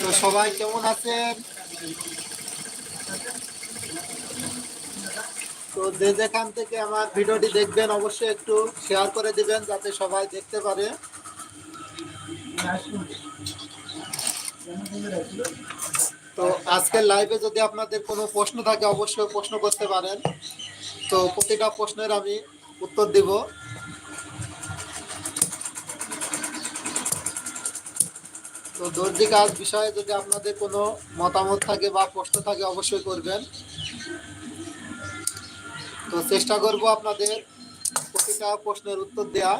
তো সবাই কেমন আছেন? তো যে যেখান থেকে আমার ভিডিওটি দেখবেন, অবশ্যই একটু শেয়ার করে দিবেন যাতে সবাই দেখতে পারে। তো আজকের লাইভে যদি আপনাদের কোনো প্রশ্ন থাকে, অবশ্যই প্রশ্ন করতে পারেন। তো প্রতিটা প্রশ্নের আমি উত্তর দিব। তো দর্জি কাজ বিষয়ে যদি আপনাদের কোনো মতামত থাকে বা প্রশ্ন থাকে, অবশ্যই করবেন। তো চেষ্টা করব আপনাদের প্রতিটা প্রশ্নের উত্তর দেওয়া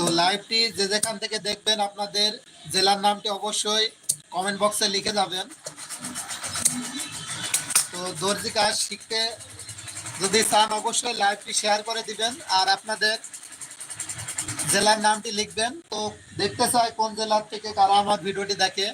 তো লাইভটি যে যেখান থেকে দেখবেন আপনাদের জেলার নামটি অবশ্যই কমেন্ট বক্সে লিখে যাবেন। তো দর্জি কাজ শিখতে যদি চান অবশ্যই লাইভটি শেয়ার করে দিবেন আর আপনাদের জেলার নামটি লিখবেন। তো দেখতে চাই কোন জেলার থেকে কারা আমার ভিডিওটি দেখে।